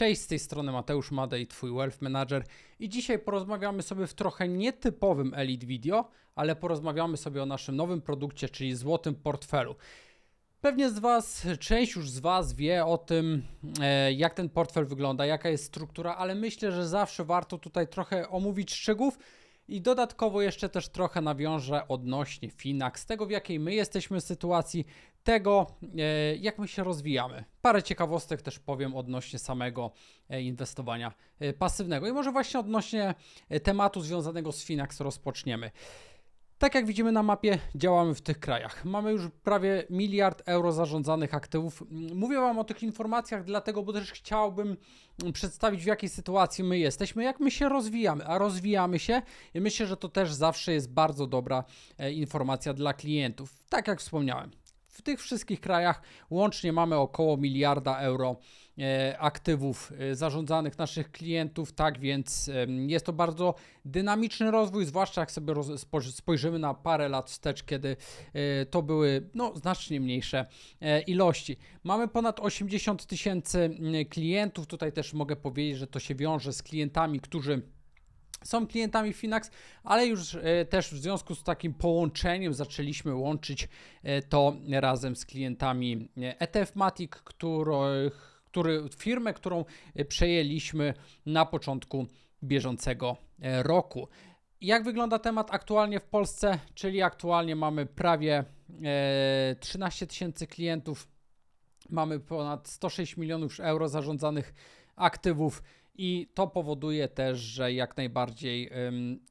Cześć, z tej strony Mateusz Madej, Twój Wealth Manager i dzisiaj porozmawiamy sobie w trochę nietypowym Elite Video, ale porozmawiamy sobie o naszym nowym produkcie, czyli złotym portfelu. Pewnie z Was, część już z Was wie o tym, e, jak ten portfel wygląda, jaka jest struktura, ale myślę, że zawsze warto tutaj trochę omówić szczegółów i dodatkowo jeszcze też trochę nawiążę odnośnie Finax, tego w jakiej my jesteśmy sytuacji, tego e, jak my się rozwijamy. Parę ciekawostek też powiem odnośnie samego e, inwestowania e, pasywnego i może właśnie odnośnie tematu związanego z Finax rozpoczniemy. Tak jak widzimy na mapie, działamy w tych krajach. Mamy już prawie miliard euro zarządzanych aktywów. Mówię Wam o tych informacjach, dlatego, bo też chciałbym przedstawić, w jakiej sytuacji my jesteśmy, jak my się rozwijamy. A rozwijamy się i myślę, że to też zawsze jest bardzo dobra e, informacja dla klientów. Tak jak wspomniałem, w tych wszystkich krajach łącznie mamy około miliarda euro aktywów e, zarządzanych naszych klientów, tak więc jest to bardzo dynamiczny rozwój, zwłaszcza jak sobie spojrzymy na parę lat wstecz, kiedy e, to były no, znacznie mniejsze ilości. Mamy ponad 80 tysięcy klientów, tutaj też mogę powiedzieć, że to się wiąże z klientami, którzy są klientami Finax, ale już e, też w związku z takim połączeniem zaczęliśmy łączyć e, to razem z klientami ETF Matic, których, który, firmę, którą e, przejęliśmy na początku bieżącego roku. Jak wygląda temat aktualnie w Polsce? Czyli aktualnie mamy prawie 13 tysięcy klientów, mamy ponad 106 milionów euro zarządzanych aktywów i to powoduje też, że jak najbardziej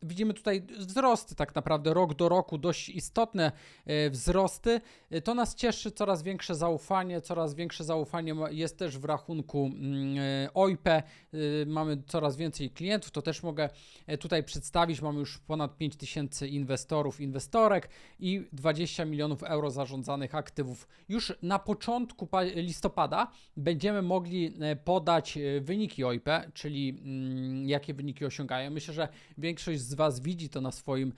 widzimy tutaj wzrosty, tak naprawdę rok do roku, dość istotne y, wzrosty. Y, to nas cieszy, coraz większe zaufanie, coraz większe zaufanie jest też w rachunku y, OIP. Y, mamy coraz więcej klientów, to też mogę tutaj przedstawić. Mamy już ponad 5 tysięcy inwestorów, inwestorek i 20 milionów euro zarządzanych aktywów. Już na początku listopada będziemy mogli podać wyniki OIP czyli mm, jakie wyniki osiągają. Myślę, że większość z Was widzi to na swoim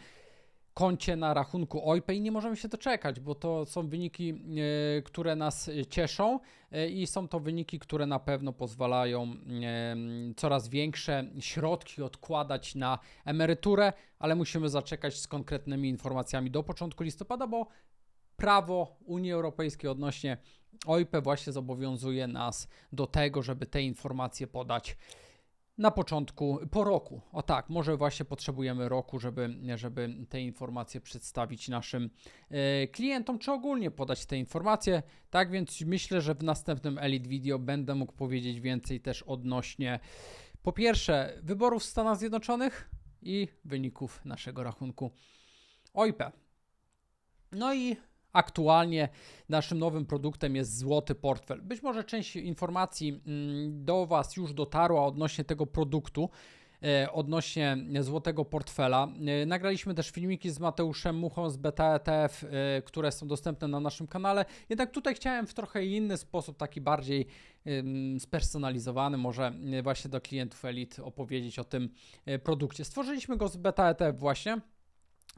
koncie na rachunku OIP i nie możemy się doczekać, bo to są wyniki, e, które nas cieszą e, i są to wyniki, które na pewno pozwalają e, coraz większe środki odkładać na emeryturę, ale musimy zaczekać z konkretnymi informacjami do początku listopada, bo prawo Unii Europejskiej odnośnie OIP właśnie zobowiązuje nas do tego, żeby te informacje podać na początku, po roku. O tak, może właśnie potrzebujemy roku, żeby, żeby te informacje przedstawić naszym e, klientom, czy ogólnie podać te informacje. Tak więc myślę, że w następnym Elite Video będę mógł powiedzieć więcej też odnośnie po pierwsze wyborów w Stanach Zjednoczonych i wyników naszego rachunku OIP. No i Aktualnie naszym nowym produktem jest złoty portfel. Być może część informacji mm, do Was już dotarła odnośnie tego produktu e, odnośnie złotego portfela. E, nagraliśmy też filmiki z Mateuszem Muchą z Beta e, które są dostępne na naszym kanale. Jednak tutaj chciałem w trochę inny sposób, taki bardziej spersonalizowany, może właśnie do klientów Elite opowiedzieć o tym produkcie. Stworzyliśmy go z Beta właśnie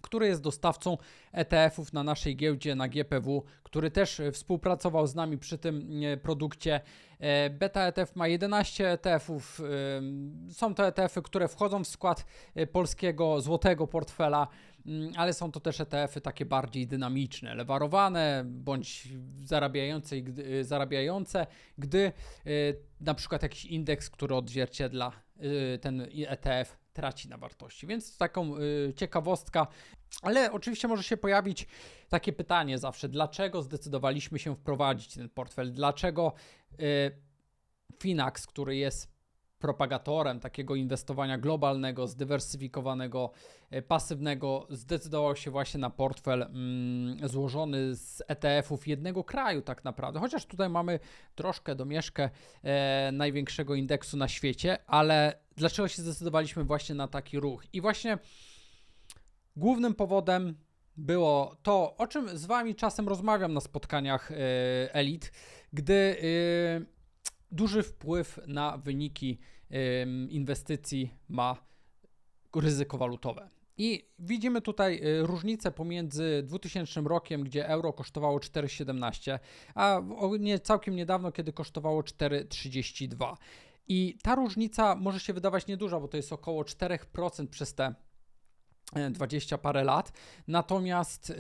który jest dostawcą ETF-ów na naszej giełdzie na GPW, który też e, współpracował z nami przy tym e, produkcie. E, Beta ETF ma 11 ETF-ów. Są to ETF-y, które wchodzą w skład polskiego złotego portfela, mm, ale są to też ETF-y takie bardziej dynamiczne, lewarowane bądź zarabiające, zarabiające, gdy na przykład jakiś indeks, który odzwierciedla ten ETF traci na wartości. Więc taką y, ciekawostka, ale oczywiście może się pojawić takie pytanie zawsze, dlaczego zdecydowaliśmy się wprowadzić ten portfel? Dlaczego y, Finax, który jest propagatorem takiego inwestowania globalnego, zdywersyfikowanego, e, pasywnego, zdecydował się właśnie na portfel mm, złożony z ETF-ów jednego kraju, tak naprawdę. Chociaż tutaj mamy troszkę domieszkę e, największego indeksu na świecie, ale dlaczego się zdecydowaliśmy właśnie na taki ruch? I właśnie głównym powodem było to, o czym z Wami czasem rozmawiam na spotkaniach e, elit, gdy e, duży wpływ na wyniki inwestycji ma ryzyko walutowe. I widzimy tutaj y, różnicę pomiędzy 2000 rokiem, gdzie euro kosztowało 4,17, a nie całkiem niedawno, kiedy kosztowało 4,32. I ta różnica może się wydawać nieduża, bo to jest około 4% przez te 20 parę lat. Natomiast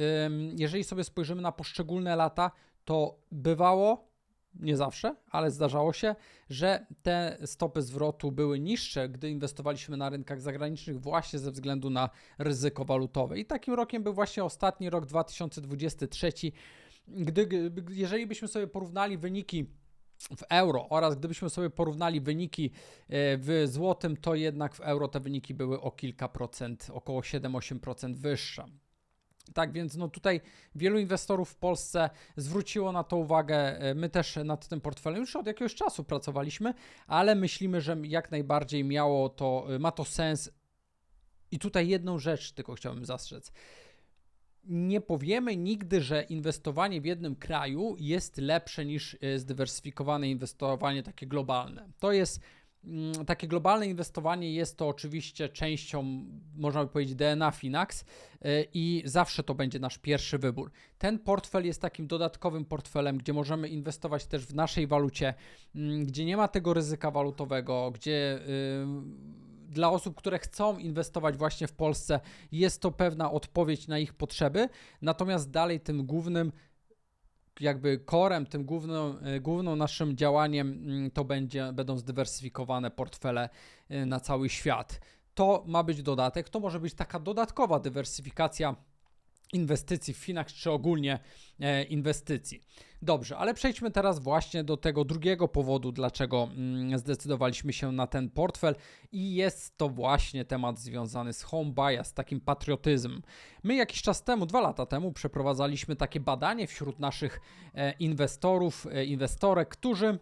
jeżeli sobie spojrzymy na poszczególne lata, to bywało nie zawsze, ale zdarzało się, że te stopy zwrotu były niższe, gdy inwestowaliśmy na rynkach zagranicznych, właśnie ze względu na ryzyko walutowe. I takim rokiem był właśnie ostatni rok 2023, gdy, jeżeli byśmy sobie porównali wyniki w euro oraz gdybyśmy sobie porównali wyniki e, w złotym, to jednak w euro te wyniki były o kilka procent, około 7-8% wyższe. Tak więc no tutaj wielu inwestorów w Polsce zwróciło na to uwagę. E, my też nad tym portfelem już od jakiegoś czasu pracowaliśmy, ale myślimy, że jak najbardziej miało to, ma to sens. I tutaj jedną rzecz tylko chciałbym zastrzec nie powiemy nigdy, że inwestowanie w jednym kraju jest lepsze niż e, zdywersyfikowane inwestowanie takie globalne. To jest takie globalne inwestowanie jest to oczywiście częścią, można by powiedzieć, DNA Finax e, i zawsze to będzie nasz pierwszy wybór. Ten portfel jest takim dodatkowym portfelem, gdzie możemy inwestować też w naszej walucie, mm, gdzie nie ma tego ryzyka walutowego, gdzie dla osób, które chcą inwestować właśnie w Polsce, jest to pewna odpowiedź na ich potrzeby. Natomiast dalej tym głównym jakby korem, tym główną, e, główną naszym działaniem mm, to będzie, będą zdywersyfikowane portfele e, na cały świat. To ma być dodatek, to może być taka dodatkowa dywersyfikacja inwestycji w Finax, czy ogólnie e, inwestycji. Dobrze, ale przejdźmy teraz właśnie do tego drugiego powodu, dlaczego mm, zdecydowaliśmy się na ten portfel i jest to właśnie temat związany z home bias, takim patriotyzmem. My jakiś czas temu, dwa lata temu, przeprowadzaliśmy takie badanie wśród naszych e, inwestorów, e, inwestorek, którzy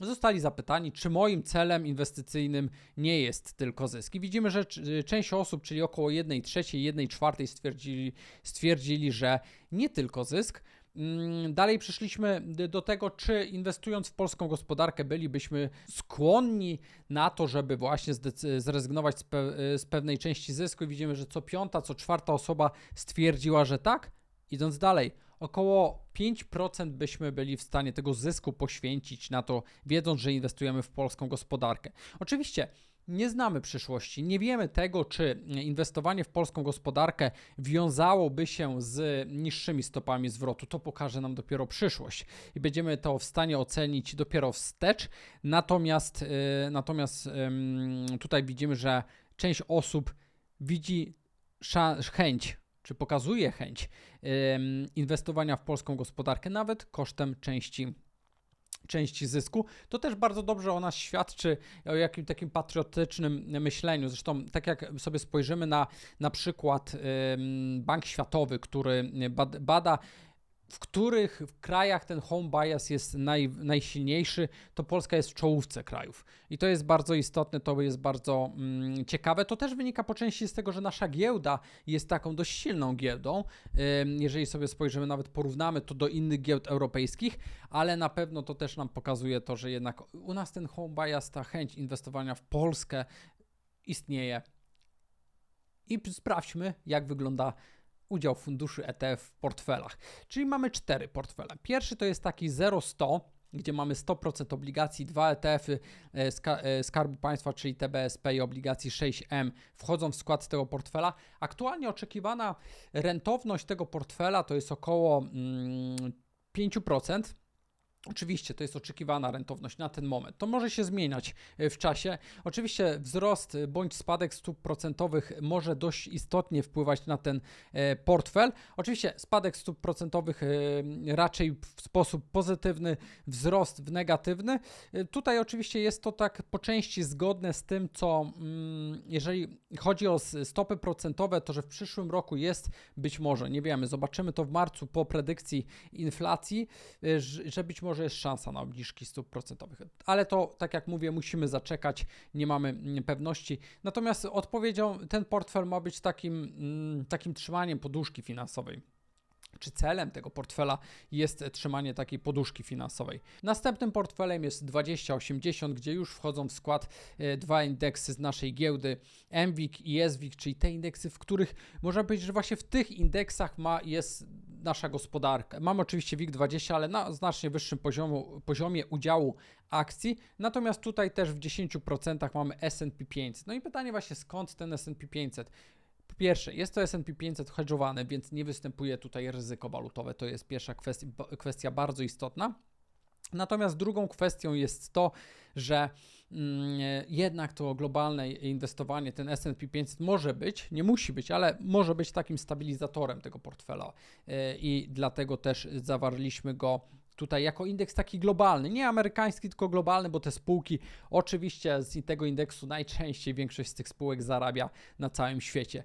zostali zapytani, czy moim celem inwestycyjnym nie jest tylko zysk. I widzimy, że część osób, czyli około 1 trzeciej, 1 czwartej stwierdzili, stwierdzili, że nie tylko zysk. Mm, dalej przyszliśmy do tego, czy inwestując w polską gospodarkę bylibyśmy skłonni na to, żeby właśnie zrezygnować z, pe z pewnej części zysku. I widzimy, że co piąta, co czwarta osoba stwierdziła, że tak. Idąc dalej, około 5% byśmy byli w stanie tego zysku poświęcić na to, wiedząc, że inwestujemy w polską gospodarkę. Oczywiście nie znamy przyszłości, nie wiemy tego, czy inwestowanie w polską gospodarkę wiązałoby się z niższymi stopami zwrotu. To pokaże nam dopiero przyszłość i będziemy to w stanie ocenić dopiero wstecz. Natomiast, yy, natomiast tutaj widzimy, że część osób widzi chęć czy pokazuje chęć inwestowania w polską gospodarkę, nawet kosztem części części zysku, to też bardzo dobrze o nas świadczy o jakimś takim patriotycznym myśleniu. Zresztą, tak jak sobie spojrzymy na na przykład Bank Światowy, który bada w których krajach ten home bias jest naj, najsilniejszy, to Polska jest w czołówce krajów. I to jest bardzo istotne, to jest bardzo mm, ciekawe. To też wynika po części z tego, że nasza giełda jest taką dość silną giełdą. Jeżeli sobie spojrzymy, nawet porównamy to do innych giełd europejskich, ale na pewno to też nam pokazuje to, że jednak u nas ten home bias, ta chęć inwestowania w Polskę istnieje. I sprawdźmy, jak wygląda udział funduszy ETF w portfelach. Czyli mamy cztery portfele. Pierwszy to jest taki 0-100, gdzie mamy 100% obligacji, dwa ETF-y e, e, Skarbu Państwa, czyli TBSP i obligacji 6M wchodzą w skład tego portfela. Aktualnie oczekiwana rentowność tego portfela to jest około 5%. Oczywiście to jest oczekiwana rentowność na ten moment. To może się zmieniać e, w czasie. Oczywiście wzrost bądź spadek stóp procentowych może dość istotnie wpływać na ten e, portfel. Oczywiście spadek stóp procentowych e, raczej w sposób pozytywny, wzrost w negatywny. Tutaj oczywiście jest to tak po części zgodne z tym, co mm, jeżeli chodzi o stopy procentowe, to że w przyszłym roku jest być może, nie wiemy, zobaczymy to w marcu po predykcji inflacji, że być może może jest szansa na obniżki stóp procentowych. Ale to, tak jak mówię, musimy zaczekać, nie mamy mm, pewności. Natomiast odpowiedzią, ten portfel ma być takim, mm, takim trzymaniem poduszki finansowej czy celem tego portfela jest trzymanie takiej poduszki finansowej. Następnym portfelem jest 2080, gdzie już wchodzą w skład e, dwa indeksy z naszej giełdy, MWIG i SWIG, czyli te indeksy, w których można powiedzieć, że właśnie w tych indeksach ma, jest nasza gospodarka. Mamy oczywiście WIG20, ale na znacznie wyższym poziomu, poziomie udziału akcji, natomiast tutaj też w 10% mamy S&P 500. No i pytanie właśnie, skąd ten S&P 500? Po pierwsze, jest to S&P 500 hedżowane, więc nie występuje tutaj ryzyko walutowe. To jest pierwsza kwestia, kwestia bardzo istotna. Natomiast drugą kwestią jest to, że mm, jednak to globalne inwestowanie, ten SP 500 może być, nie musi być, ale może być takim stabilizatorem tego portfela e, i dlatego też zawarliśmy go tutaj jako indeks taki globalny, nie amerykański, tylko globalny, bo te spółki, oczywiście z tego indeksu najczęściej większość z tych spółek zarabia na całym świecie.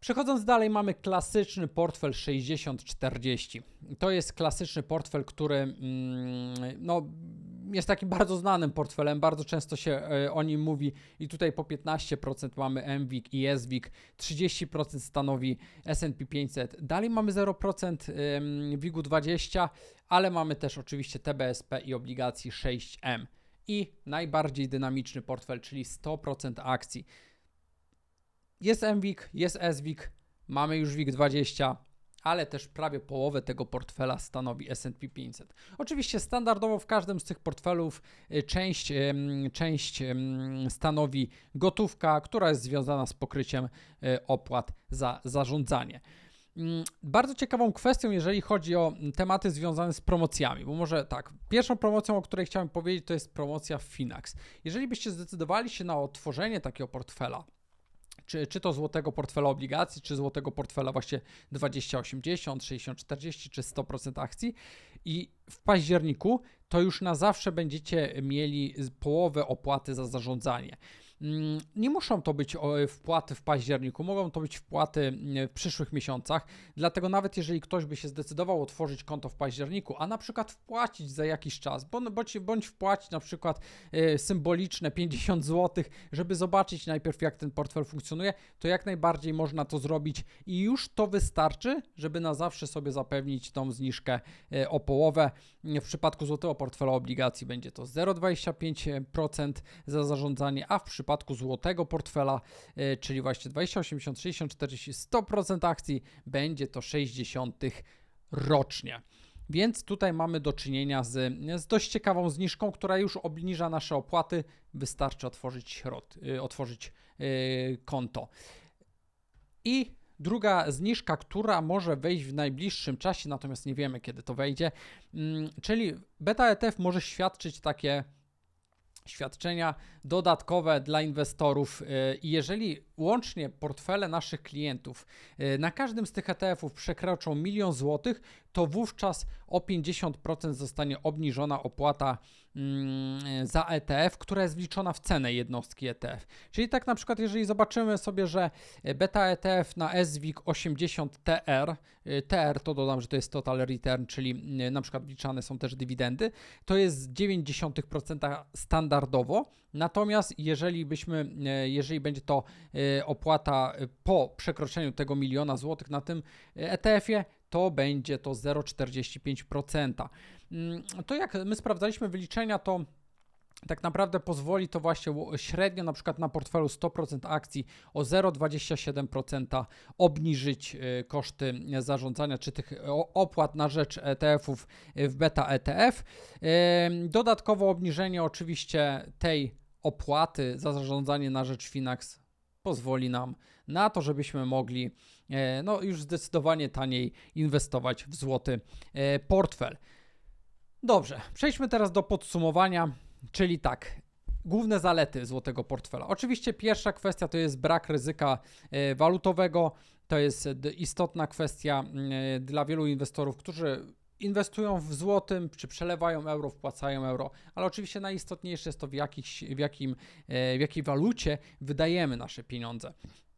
Przechodząc dalej, mamy klasyczny portfel 60-40. To jest klasyczny portfel, który mm, no, jest takim bardzo znanym portfelem, bardzo często się e, o nim mówi i tutaj po 15% mamy MWIG i SWIG, 30% stanowi S&P 500, dalej mamy 0% WIG-u 20, ale mamy też oczywiście TBSP i obligacji 6M i najbardziej dynamiczny portfel, czyli 100% akcji. Jest MWIG, jest SWIG, mamy już WIG20, ale też prawie połowę tego portfela stanowi S&P 500. Oczywiście standardowo w każdym z tych portfelów y, część, część stanowi gotówka, która jest związana z pokryciem y, opłat za zarządzanie. Mm, bardzo ciekawą kwestią, jeżeli chodzi o tematy związane z promocjami, bo może tak, pierwszą promocją, o której chciałem powiedzieć, to jest promocja Finax. Jeżeli byście zdecydowali się na otworzenie takiego portfela, czy, czy to złotego portfela obligacji, czy złotego portfela właśnie 2080, 6040 czy 100% akcji i w październiku to już na zawsze będziecie mieli połowę opłaty za zarządzanie. Mm, nie muszą to być wpłaty w październiku, mogą to być wpłaty mm, w przyszłych miesiącach. Dlatego nawet jeżeli ktoś by się zdecydował otworzyć konto w październiku, a na przykład wpłacić za jakiś czas, bądź, bądź wpłacić na przykład e, symboliczne 50 zł, żeby zobaczyć najpierw jak ten portfel funkcjonuje, to jak najbardziej można to zrobić i już to wystarczy, żeby na zawsze sobie zapewnić tą zniżkę e, o połowę. W przypadku złotego portfela obligacji będzie to 0,25% za zarządzanie, a w przypadku przypadku złotego portfela, e, czyli właśnie 20, 80, 60, 40, 100% akcji, będzie to 60 rocznie. Więc tutaj mamy do czynienia z, z dość ciekawą zniżką, która już obniża nasze opłaty. Wystarczy otworzyć, środ, e, otworzyć yy, konto. I druga zniżka, która może wejść w najbliższym czasie, natomiast nie wiemy kiedy to wejdzie, yy, czyli beta ETF może świadczyć takie świadczenia dodatkowe dla inwestorów. Y, i jeżeli łącznie portfele naszych klientów y, na każdym z tych ETF-ów przekroczą milion złotych, to wówczas o 50% zostanie obniżona opłata mm, za ETF, która jest wliczona w cenę jednostki ETF. Czyli tak na przykład, jeżeli zobaczymy sobie, że beta ETF na SWIG 80 TR, TR to dodam, że to jest total return, czyli y, na przykład wliczane są też dywidendy, to jest 0,9% standardowo. Natomiast jeżeli byśmy, y, jeżeli będzie to opłata po przekroczeniu tego miliona złotych na tym ETF-ie, to będzie to 0,45%. Mm, to jak my sprawdzaliśmy wyliczenia, to tak naprawdę pozwoli to właśnie średnio na przykład na portfelu 100% akcji o 0,27% obniżyć y, koszty zarządzania czy tych opłat na rzecz ETF-ów w beta ETF. Dodatkowo obniżenie oczywiście tej opłaty za zarządzanie na rzecz Finax pozwoli nam na to, żebyśmy mogli e, no, już zdecydowanie taniej inwestować w złoty e, portfel. Dobrze, przejdźmy teraz do podsumowania, czyli tak. Główne zalety złotego portfela. Oczywiście pierwsza kwestia to jest brak ryzyka e, walutowego. To jest istotna kwestia dla wielu inwestorów, którzy inwestują w złotym, czy przelewają euro, wpłacają euro, ale oczywiście najistotniejsze jest to, w, jakich, w, jakim, w jakiej walucie wydajemy nasze pieniądze.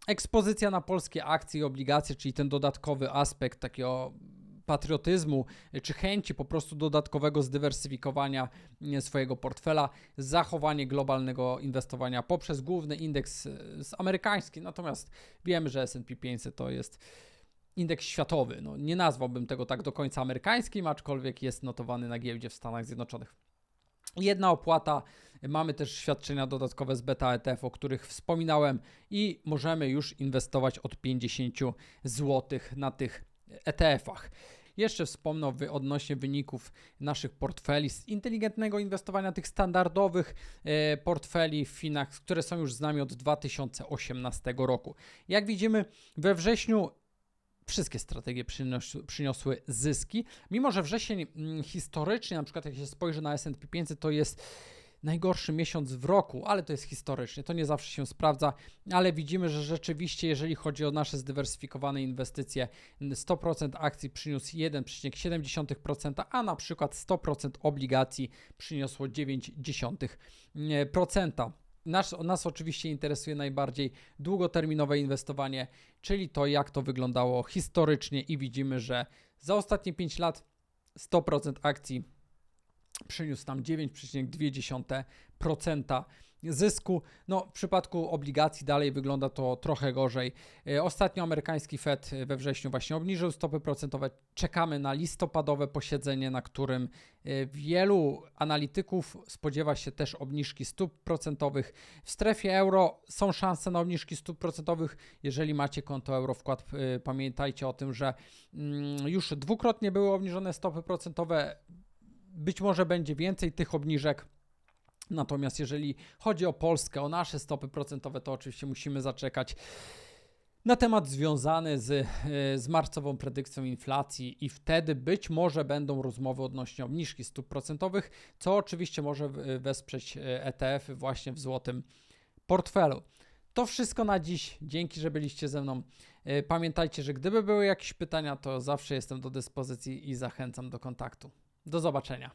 Ekspozycja na polskie akcje i obligacje, czyli ten dodatkowy aspekt takiego patriotyzmu czy chęci po prostu dodatkowego zdywersyfikowania swojego portfela, zachowanie globalnego inwestowania poprzez główny indeks e, amerykański. Natomiast wiemy, że SP 500 to jest indeks światowy. No, nie nazwałbym tego tak do końca amerykańskim, aczkolwiek jest notowany na giełdzie w Stanach Zjednoczonych. Jedna opłata, mamy też świadczenia dodatkowe z beta ETF, o których wspominałem i możemy już inwestować od 50 zł na tych ETF-ach. Jeszcze wspomnę odnośnie wyników naszych portfeli z inteligentnego inwestowania tych standardowych e, portfeli w Finach, które są już z nami od 2018 roku. Jak widzimy, we wrześniu wszystkie strategie przyniosły, przyniosły zyski, mimo że wrzesień mm, historycznie, na przykład jak się spojrzy na S&P 500, to jest najgorszy miesiąc w roku, ale to jest historycznie, to nie zawsze się sprawdza, ale widzimy, że rzeczywiście, jeżeli chodzi o nasze zdywersyfikowane inwestycje, 100% akcji przyniósł 1,7%, a na przykład 100% obligacji przyniosło 0,9%. Nas, nas oczywiście interesuje najbardziej długoterminowe inwestowanie, czyli to, jak to wyglądało historycznie, i widzimy, że za ostatnie 5 lat 100% akcji przyniósł nam 9,2% zysku. No, w przypadku obligacji dalej wygląda to trochę gorzej. E, Ostatnio amerykański Fed we wrześniu właśnie obniżył stopy procentowe. Czekamy na listopadowe posiedzenie, na którym e, wielu analityków spodziewa się też obniżki stóp procentowych. W strefie euro są szanse na obniżki stóp procentowych. Jeżeli macie konto euro wkład, e, pamiętajcie o tym, że mm, już dwukrotnie były obniżone stopy procentowe. Być może będzie więcej tych obniżek. Natomiast jeżeli chodzi o Polskę, o nasze stopy procentowe, to oczywiście musimy zaczekać na temat związany z, e, z marcową predykcją inflacji i wtedy być może będą rozmowy odnośnie obniżki stóp procentowych, co oczywiście może w- wesprzeć e, ETF-y właśnie w złotym portfelu. To wszystko na dziś. Dzięki, że byliście ze mną. E, Pamiętajcie, że gdyby były jakieś pytania, to zawsze jestem do dyspozycji i zachęcam do kontaktu. Do zobaczenia.